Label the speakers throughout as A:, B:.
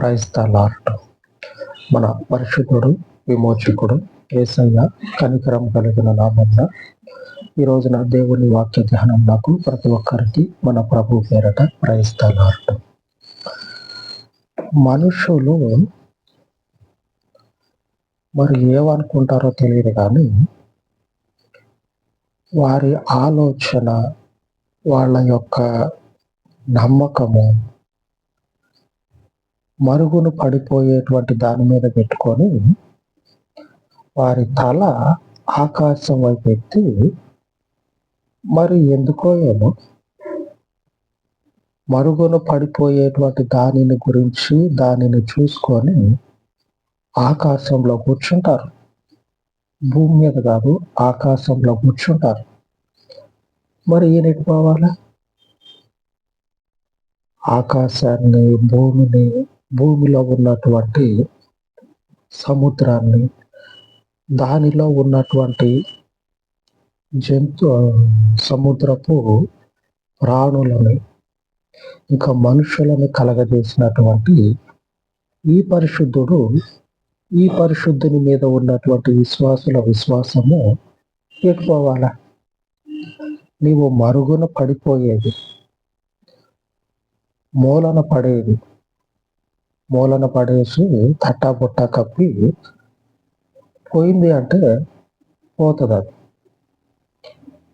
A: Praise the lord. మన పరిశుద్ధుడు విమోచకుడు ఏసయ్య కనికరం కలిగిన నామన్న ఈ రోజున దేవుని వాక్య ధ్యానం నాకు ప్రతి ఒక్కరికి మన ప్రభు పేరట ప్రైజ్ ద లార్డ్. మనుషులు మరి ఏమనుకుంటారో తెలియదు కానీ వారి ఆలోచన వాళ్ళ యొక్క నమ్మకము మరుగును పడిపోయేటువంటి దాని మీద పెట్టుకొని వారి తల ఆకాశం వైపు ఎత్తి మరి ఎందుకో ఏమో మరుగున పడిపోయేటువంటి దానిని గురించి దానిని చూసుకొని ఆకాశంలో కూర్చుంటారు. భూమి మీద కాదు ఆకాశంలో కూర్చుంటారు. మరి ఈయనకి పోవాలా ఆకాశాన్ని భూమిని భూమిలో ఉన్నటువంటి సముద్రాన్ని దానిలో ఉన్నటువంటి జంతు సముద్రపు ప్రాణులని ఇంకా మనుషులను కలగజేసినటువంటి ఈ పరిశుద్ధుడు ఈ పరిశుద్ధుని మీద ఉన్నటువంటి విశ్వాసుల విశ్వాసము ఎటుపోవాలా నీవు మరుగున పడిపోయేది మూలన పడేది మూలన పడేసి తట్టా బుట్ట కప్పి పోయింది అంటే పోతుంది అది.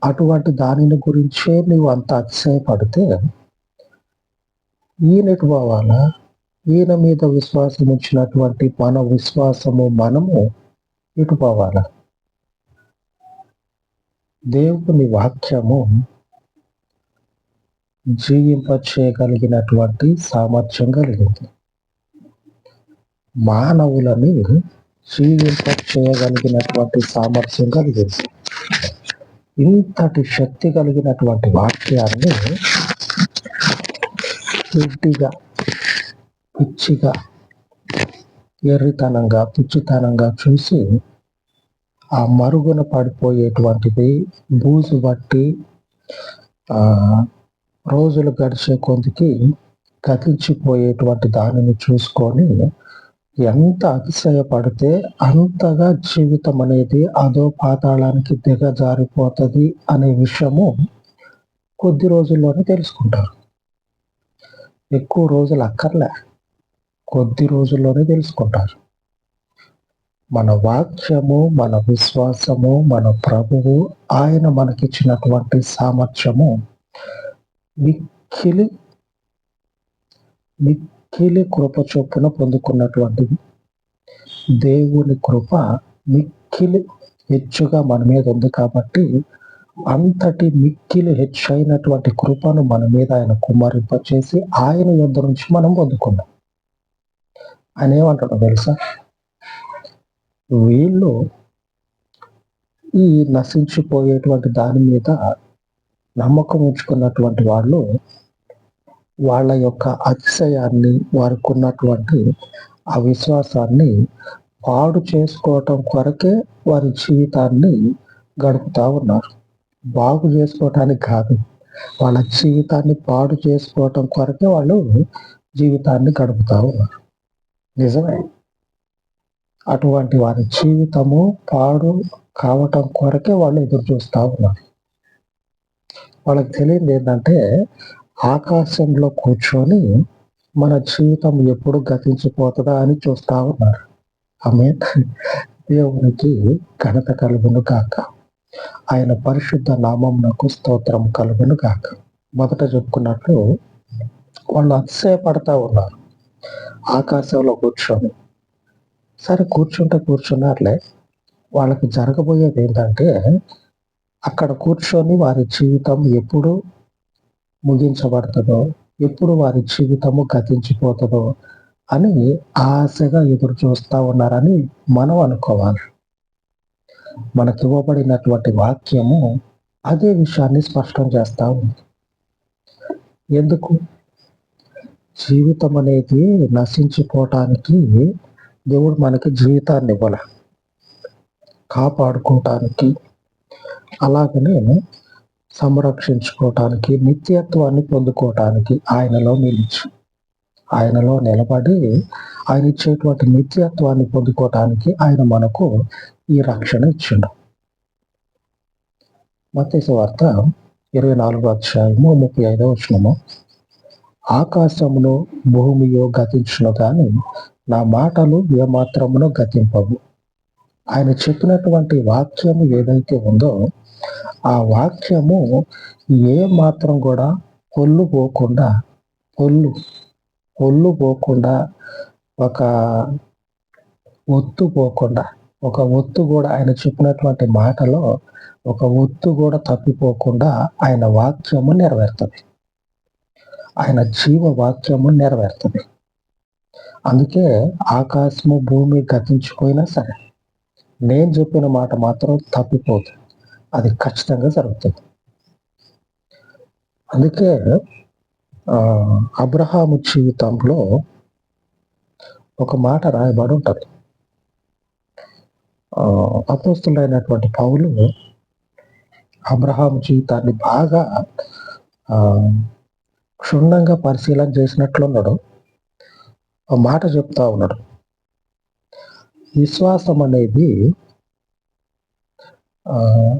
A: అటువంటి దానిని గురించే నువ్వు అంత అతిశయపడితే ఈయనకు పోవాల? ఈయన మీద విశ్వాసం ఇచ్చినటువంటి మన విశ్వాసము మనము ఇటు పోవాల? దేవుని వాక్యము జీవింప చేయగలిగినటువంటి సామర్థ్యం కలిగింది. మానవులని జీవింప చేయగలిగినటువంటి సామర్థ్యం కలిగింది. ఇంతటి శక్తి కలిగినటువంటి వాక్యాన్ని గుడ్డిగా పిచ్చిగా ఎర్రితనంగా పిచ్చితనంగా చూసి ఆ మరుగున పడిపోయేటువంటిది బూజు బట్టి రోజులు గడిచే కొందికి కదిలిచిపోయేటువంటి దానిని చూసుకొని ఎంత అతిశయపడితే అంతగా జీవితం అనేది అదో పాతాళానికి దిగజారిపోతుంది అనే విషయము కొద్ది రోజుల్లోనే తెలుసుకుంటారు. ఎక్కువ రోజులు అక్కర్లే. కొద్ది రోజుల్లోనే తెలుసుకుంటారు. మన వాక్యము మన విశ్వాసము మన ప్రభువు ఆయన మనకిచ్చినటువంటి సామర్థ్యము మిక్కిలి మిక్కిలి కృప చొప్పున పొందుకున్నటువంటిది. దేవుని కృప మిక్కిలి హెచ్చుగా మన మీద ఉంది కాబట్టి అంతటి మిక్కిలి హెచ్చైనటువంటి కృపను మన మీద ఆయన కుమారింపచేసి ఆయన యుద్ధ నుంచి మనం పొందుకున్నాం. ఆయన ఏమంటాడు తెలుసా? వీళ్ళు ఈ నశించిపోయేటువంటి దాని మీద నమ్మకం ఉంచుకున్నటువంటి వాళ్ళు వాళ్ళ యొక్క అతిశయాన్ని వారికి ఉన్నటువంటి ఆ విశ్వాసాన్ని పాడు చేసుకోవటం కొరకే వారి జీవితాన్ని గడుపుతా ఉన్నారు. బాగు చేసుకోవటానికి కాదు వాళ్ళ జీవితాన్ని పాడు చేసుకోవటం కొరకే వాళ్ళు జీవితాన్ని గడుపుతా ఉన్నారు. నిజమే. అటువంటి వారి జీవితము పాడు కావటం కొరకే వాళ్ళు ఎదురు చూస్తూ ఉన్నారు. వాళ్ళకి తెలియదు ఏంటంటే ఆకాశంలో కూర్చొని మన జీవితం ఎప్పుడు గతించిపోతుందా అని చూస్తూ ఉన్నారు. ఆమె దేవునికి ఘనత కలుగును కాక ఆయన పరిశుద్ధ నామంనకు స్తోత్రం కలుగును కాక మొదట చెప్పుకున్నట్లు వాళ్ళు అతిశయపడతా ఉన్నారు. ఆకాశంలో కూర్చొని. సరే కూర్చుంటే కూర్చున్నారులే. వాళ్ళకి జరగబోయేది ఏంటంటే అక్కడ కూర్చొని వారి జీవితం ఎప్పుడు ముగించబడుతుందో ఎప్పుడు వారి జీవితము గతించిపోతుందో అని ఆశగా ఎదురు చూస్తూ ఉన్నారని మనం అనుకోవాలి. మనకి ఇవ్వబడినటువంటి వాక్యము అదే విషయాన్ని స్పష్టం చేస్తా ఉంది. ఎందుకు? జీవితం అనేది నశించిపోవటానికి దేవుడు మనకి జీవితాన్ని ఇవ్వాల. కాపాడుకోవటానికి అలాగనే సంరక్షించుకోవటానికి నిత్యత్వాన్ని పొందుకోవటానికి ఆయనలో నిలిచి ఆయనలో నిలబడి ఆయన ఇచ్చేటువంటి నిత్యత్వాన్ని పొందుకోవటానికి ఆయన మనకు ఈ రక్షణ ఇచ్చిండు. మతేసు వార్త ఇరవై నాలుగో అధ్యాయము ముప్పై ఐదో వచ్చినము ఆకాశమును భూమియో గతించును కానీ నా మాటలు ఏమాత్రమును గతింపవు. ఆయన చెప్పినటువంటి వాక్యము ఏదైతే ఉందో ఆ వాక్యము ఏ మాత్రం కూడా పొల్లు పోకుండా పొల్లు పొల్లు పోకుండా ఒక ఒత్తు పోకుండా ఒక ఒత్తు కూడా ఆయన చెప్పినటువంటి మాటలో ఒక ఒత్తు కూడా తప్పిపోకుండా ఆయన వాక్యము నెరవేరుతుంది. ఆయన జీవ వాక్యము నెరవేరుతుంది. అందుకే ఆకాశము భూమి గతించిపోయినా సరే నేను చెప్పిన మాట మాత్రం తప్పిపోతుంది అది ఖచ్చితంగా జరుగుతుంది. అందుకే అబ్రహాము జీవితంలో ఒక మాట రాయబడి ఉంటుంది అపోస్తులైనటువంటి పౌలు అబ్రహాం జీవితాన్ని బాగా క్షుణ్ణంగా పరిశీలన చేసినట్లున్నాడు. మాట చెప్తా ఉన్నాడు. విశ్వాసం అనేది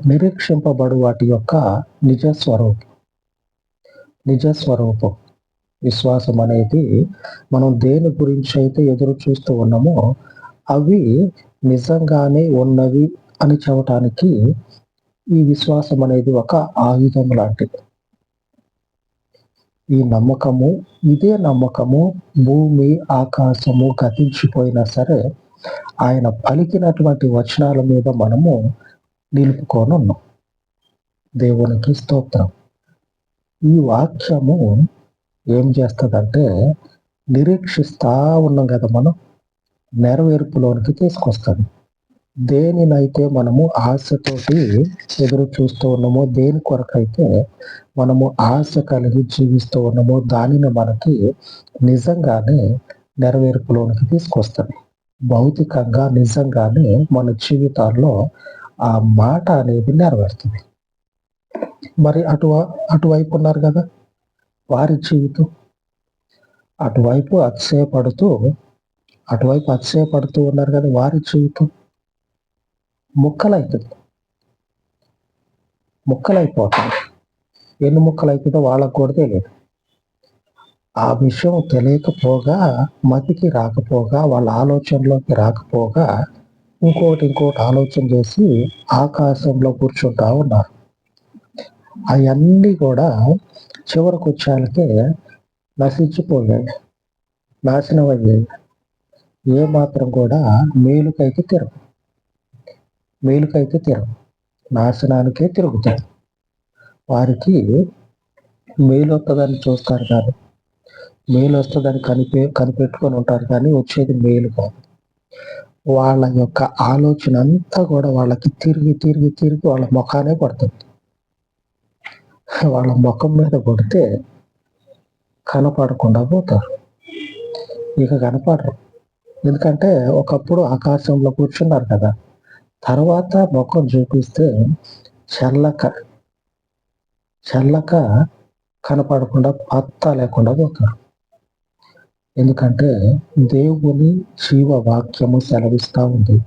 A: నిరీక్షింపబడు వాటి యొక్క నిజస్వరూపం. నిజస్వరూపం. విశ్వాసం అనేది మనం దేని గురించి అయితే ఎదురు చూస్తూ ఉన్నామో అవి నిజంగానే ఉన్నవి అని చెప్పటానికి ఈ విశ్వాసం అనేది ఒక ఆయుధం లాంటిది. ఈ నమ్మకము ఇదే నమ్మకము భూమి ఆకాశము గతించిపోయినా సరే ఆయన పలికినటువంటి వచనాల మీద మనము నిలుపుకొని ఉన్నాం దేవునికి స్తోత్రం. ఈ వాక్యము ఏం చేస్తుందంటే నిరీక్షిస్తా ఉన్నాం కదా మనం నెరవేర్పులోనికి తీసుకొస్తుంది. దేనినైతే మనము ఆశతోటి ఎదురు చూస్తూ ఉన్నామో దేని కొరకైతే మనము ఆశ కలిగి జీవిస్తూ ఉన్నామో దానిని మనకి నిజంగానే నెరవేర్పులోనికి తీసుకొస్తుంది. భౌతికంగా నిజంగానే మన జీవితాల్లో ఆ మాట అనేది నెరవేరుతుంది. మరి అటు అటువైపు ఉన్నారు కదా వారి జీవితం. అటువైపు అతిశయపడుతూ అటువైపు అతిశయపడుతూ ఉన్నారు కదా వారి జీవితం. ముక్కలవుతుంది ముక్కలైపోతుంది ఎన్ని ముక్కలైతుందో వాళ్ళకు కూడా తెలియదు. ఆ విషయం తెలియకపోగా మతికి రాకపోగా వాళ్ళ ఆలోచనలోకి రాకపోగా ఇంకోటి ఇంకోటి ఆలోచన చేసి ఆకాశంలో కూర్చుంటా ఉన్నారు. అవన్నీ కూడా చివరికి వచ్చాలకే నశించిపోయాయి నాశనం అయ్యాయి ఏ మాత్రం కూడా మేలుకైతే తిరగ మేలుకైతే తిరగ నాశనానికే తిరుగుతాయి. వారికి మేలు వస్తుందని చూస్తారు కానీ మేలు వస్తుందని కనిపే కనిపెట్టుకొని ఉంటారు కానీ వచ్చేది మేలు కాదు. వాళ్ళ యొక్క ఆలోచన అంతా కూడా వాళ్ళకి తిరిగి తిరిగి తిరిగి వాళ్ళ ముఖానే పడుతుంది. వాళ్ళ ముఖం మీద పడితే కనపడకుండా పోతారు. ఇక కనపడరు. ఎందుకంటే ఒకప్పుడు ఆకాశంలో కూర్చున్నారు కదా. తర్వాత ముఖం చూపిస్తే చల్లక చల్లక కనపడకుండా పత్త లేకుండా పోతారు. ఎందుకంటే దేవుని జీవ వాక్యము సెలవిస్తూ ఉంది.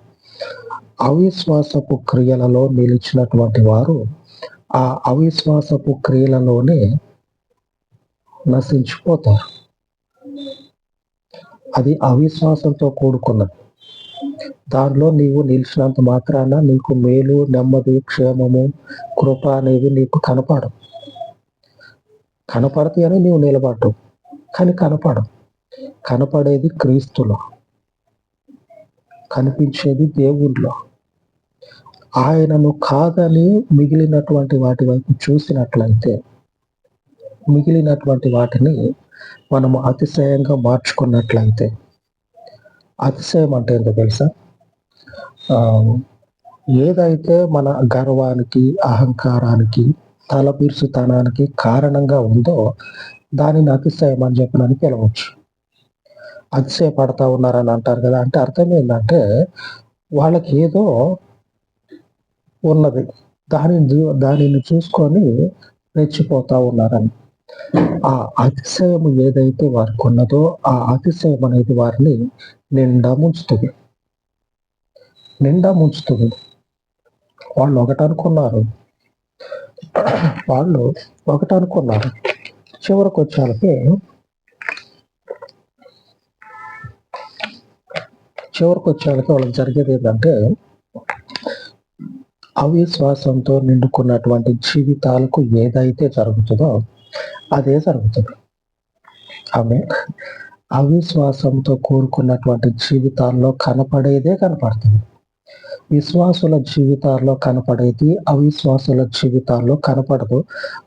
A: అవిశ్వాసపు క్రియలలో నిలిచినటువంటి వారు ఆ అవిశ్వాసపు క్రియలలోనే నశించిపోతారు. అది అవిశ్వాసంతో కూడుకున్నది. దానిలో నీవు నిలిచినంత మాత్రాన నీకు మేలు నెమ్మది క్షేమము కృప అనేవి నీకు కనపడవు. కనపడతాయని నీవు నిలబడ్డావు. కానీ కనపడవు. కనపడేది క్రీస్తులో కనిపించేది దేవుడిలో ఆయనను కాదని మిగిలినటువంటి వాటి వైపు చూసినట్లయితే మిగిలినటువంటి వాటిని మనము అతిశయంగా మార్చుకున్నట్లయితే అతిశయం అంటే ఏంటో తెలుసా? ఏదైతే మన గర్వానికి అహంకారానికి తలపిరుసుతనానికి కారణంగా ఉందో దానిని అతిశయం అని చెప్పడానికి అతిశయపడతా ఉన్నారని అంటారు కదా అంటే అర్థం ఏంటంటే వాళ్ళకి ఏదో ఉన్నది దానిని దానిని చూసుకొని రెచ్చిపోతా ఉన్నారని. ఆ అతిశయం ఏదైతే వారికి ఉన్నదో ఆ అతిశయం అనేది వారిని నిండా ముంచుతుంది. నిండా ముంచుతుంది. వాళ్ళు ఒకటి అనుకున్నారు. వాళ్ళు ఒకటి అనుకున్నారు. చివరికి వచ్చాలకి చివరికి వచ్చేవాళ్ళకి వాళ్ళకి జరిగేది ఏంటంటే అవిశ్వాసంతో నిండుకున్నటువంటి జీవితాలకు ఏదైతే జరుగుతుందో అదే జరుగుతుంది. ఆమె అవిశ్వాసంతో కూరుకున్నటువంటి జీవితాల్లో కనపడేదే కనపడుతుంది. విశ్వాసుల జీవితాల్లో కనపడేది అవిశ్వాసుల జీవితాల్లో కనపడదు.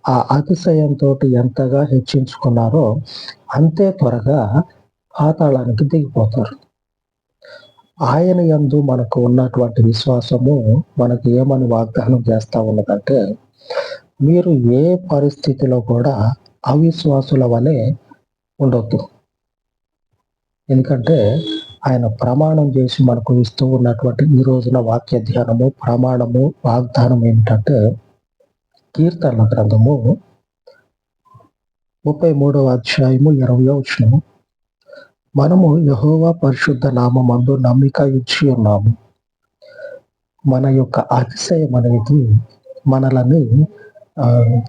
A: ఆ అతిశయంతో ఎంతగా హెచ్చించుకున్నారో అంతే త్వరగా పాతాళానికి దిగిపోతారు. ఆయన యందు మనకు ఉన్నటువంటి విశ్వాసము మనకు ఏమని వాగ్దానం చేస్తా ఉన్నదంటే మీరు ఏ పరిస్థితిలో కూడా అవిశ్వాసుల వలె ఉండొద్దు. ఎందుకంటే ఆయన ప్రమాణం చేసి మనకు ఇస్తూ ఉన్నటువంటి ఈ రోజున వాక్య ధ్యానము ప్రమాణము వాగ్దానం ఏమిటంటే కీర్తన గ్రంథము ముప్పై మూడవ అధ్యాయము ఇరవై వచ్చినము మనము యహోవా పరిశుద్ధ నామందు నమ్మిక ఇచ్చి ఉన్నాము. మన యొక్క అతిశయం అనేది మనలని తలదించుకునేటువంటి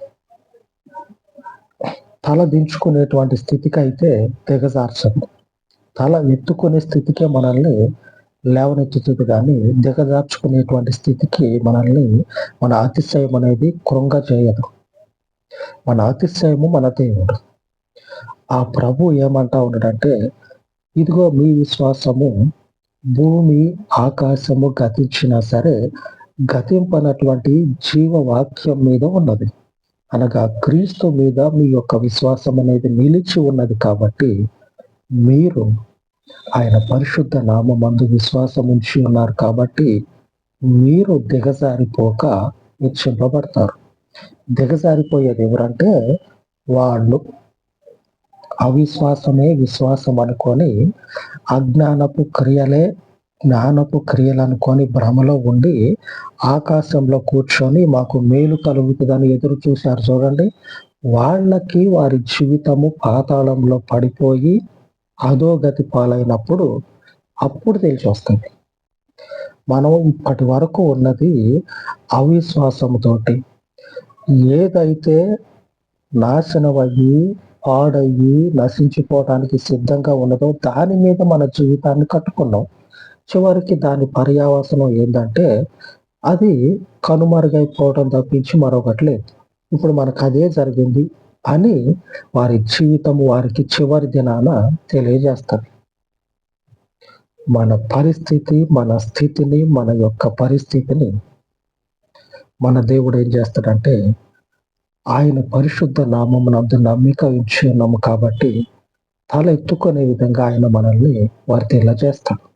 A: తల దించుకునేటువంటి స్థితికి అయితే దిగజార్చదు. తల ఎత్తుకునే స్థితికే మనల్ని లేవనెత్తుతుంది కానీ దిగజార్చుకునేటువంటి స్థితికి మనల్ని మన అతిశయం అనేది కృంగ చేయదు మన అతిశయము మన దేవుడు. ఆ ప్రభు ఏమంటా ఉన్నాడంటే ఇదిగో మీ విశ్వాసము భూమి ఆకాశము గతించినా సరే గతింపనటువంటి జీవవాక్యం మీద ఉన్నది. అనగా క్రీస్తు మీద మీ యొక్క విశ్వాసం అనేది నిలిచి ఉన్నది కాబట్టి మీరు ఆయన పరిశుద్ధ నామందు విశ్వాసం ఉంచి ఉన్నారు కాబట్టి మీరు దిగజారిపోక హెచ్చింపబడతారు దిగజారిపోయేది ఎవరంటే వాళ్ళు అవిశ్వాసమే విశ్వాసం అనుకొని అజ్ఞానపు క్రియలే జ్ఞానపు క్రియలు అనుకొని భ్రమలో ఉండి ఆకాశంలో కూర్చొని మాకు మేలు కలుగుతుందని ఎదురు చూశారు చూడండి. వాళ్ళకి వారి జీవితము పాతాళంలో పడిపోయి అధోగతి పాలైనప్పుడు అప్పుడు తెలిసి వస్తుంది. మనం ఇప్పటి వరకు ఉన్నది అవిశ్వాసంతోటి ఏదైతే నాశనమయ్యి పాడయ్యి నశించిపోవడానికి సిద్ధంగా ఉన్నదో దాని మీద మన జీవితాన్ని కట్టుకున్నాం. చివరికి దాని పర్యావసనం ఏంటంటే అది కనుమరుగైపోవడం తప్పించి మరొకటి లేదు. ఇప్పుడు మనకు అదే జరిగింది అని వారి జీవితం వారికి చివరి దినాన తెలియజేస్తుంది. మన పరిస్థితి మన స్థితిని మన యొక్క పరిస్థితిని మన దేవుడు ఏం చేస్తాడంటే ఆయన పరిశుద్ధ నామమునందు నమ్మిక ఉంచి ఉన్నాము కాబట్టి తల ఎత్తుకునే విధంగా ఆయన మనల్ని వర్తిల్లా చేస్తాడు.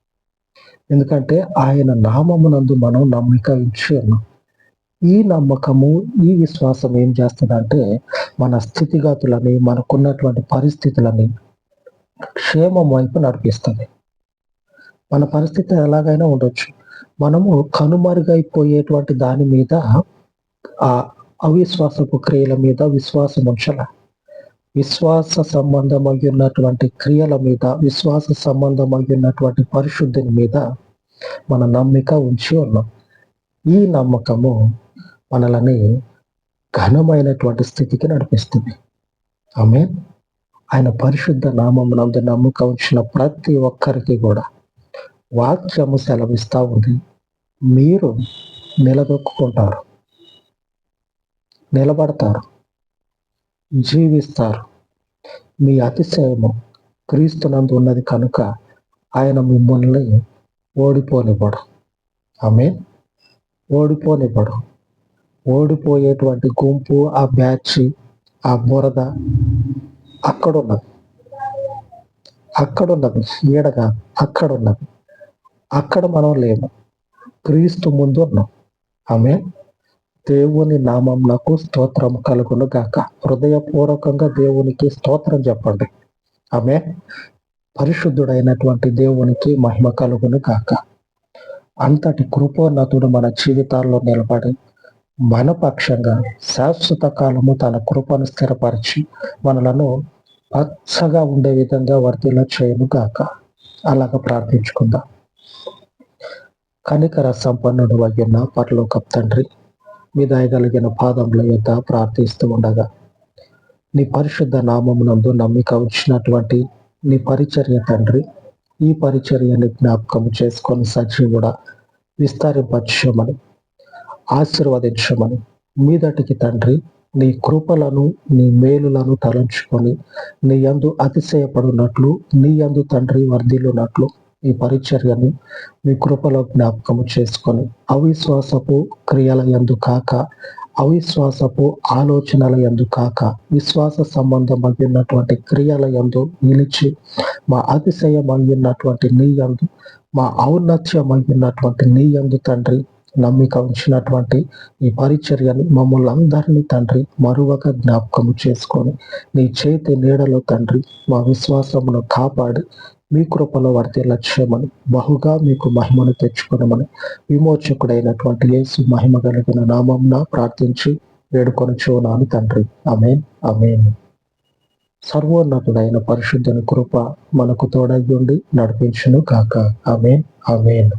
A: ఎందుకంటే ఆయన నామమునందు మనం నమ్మిక ఉంచి ఉన్నాం. ఈ నమ్మకము ఈ విశ్వాసం ఏం చేస్తుందంటే మన స్థితిగతులని మనకున్నటువంటి పరిస్థితులని క్షేమం వైపు నడిపిస్తుంది. మన పరిస్థితి ఎలాగైనా ఉండొచ్చు. మనము కనుమరుగైపోయేటువంటి దాని మీద ఆ అవిశ్వాసపు క్రియల మీద విశ్వాసం ఉంచాల. విశ్వాస సంబంధమై ఉన్నటువంటి క్రియల మీద విశ్వాస సంబంధమై ఉన్నటువంటి పరిశుద్ధిని మీద మన నమ్మిక ఉంచి ఉన్నాం. ఈ నమ్మకము మనల్ని ఘనమైనటువంటి స్థితికి నడిపిస్తుంది. ఆమె ఆయన పరిశుద్ధ నామం నందు నమ్మకం ఉంచిన ప్రతి ఒక్కరికి కూడా వాక్యము సెలవిస్తూ ఉంది. మీరు నిలదొక్కుంటారు నిలబడతారు. జీవిస్తారు. మీ అతిశయము క్రీస్తునందు ఉన్నది కనుక ఆయన మిమ్మల్ని ఓడిపోనివ్వడు. ఆమె ఓడిపోనివ్వడు. ఓడిపోయేటువంటి గుంపు ఆ బ్యాచ్ ఆ బురద అక్కడున్నది. అక్కడున్నది. ఈడగా అక్కడ ఉన్నది అక్కడ మనం లేము. క్రీస్తు ముందు ఉన్నాం ఆమె దేవుని నామంలకు స్తోత్రం కలుగును గాక హృదయపూర్వకంగా దేవునికి స్తోత్రం చెప్పండి. ఆమె పరిశుద్ధుడైనటువంటి దేవునికి మహిమ కలుగును గాక అంతటి కృపోన్నతుడు మన జీవితాల్లో నిలబడి మన పక్షంగా శాశ్వత కాలము తన కృపను స్థిరపరిచి మనలను పచ్చగా ఉండే విధంగా వర్తిలో చేయను గాక అలాగ ప్రార్థించుకుందాం. కనికర సంపన్నుడు అయ్యున్న పరలోకప్ తండ్రి మీ దయగలిగిన పాదముల యొక్క ప్రార్థిస్తూ ఉండగా. నీ పరిశుద్ధ నామమునందు నమ్మిక ఉంచినటువంటి నీ పరిచర్య తండ్రి ఈ పరిచర్యని జ్ఞాపకం చేసుకొని కూడా విస్తారపచమని ఆశీర్వదించమని మీదటికి తండ్రి నీ కృపలను నీ మేలులను తలంచుకొని నీ యందు అతిశయపడినట్లు నీ యందు తండ్రి వర్ధిల్లునట్లు ఈ పరిచర్యను మీ కృపలో జ్ఞాపకము చేసుకొని అవిశ్వాసపు క్రియల యందు కాక అవిశ్వాసపు ఆలోచనల యందు కాక విశ్వాస సంబంధం అయినటువంటి క్రియల యందు నిలిచి మా అతిశయం అయినటువంటి నీ యందు మా ఔన్నత్యం అయినటువంటి నీ యందు తండ్రి నమ్మిక ఉంచినటువంటి ఈ పరిచర్యను మమ్మల్ని అందరినీ తండ్రి మరువక జ్ఞాపకము చేసుకొని నీ చేతి నీడలో తండ్రి మా విశ్వాసమును కాపాడి మీ కృపలో వర్తి లక్ష్యమని బహుగా మీకు మహిమను తెచ్చుకునమని విమోచకుడైనటువంటి యేసు మహిమ కలిగిన నామంన ప్రార్థించి వేడుకొని చూనాను తండ్రి. అమేన్ అమేన్ సర్వోన్నతుడైన పరిశుద్ధుని కృప మనకు తోడయ్యుండి నడిపించును కాక అమేన్ అమేన్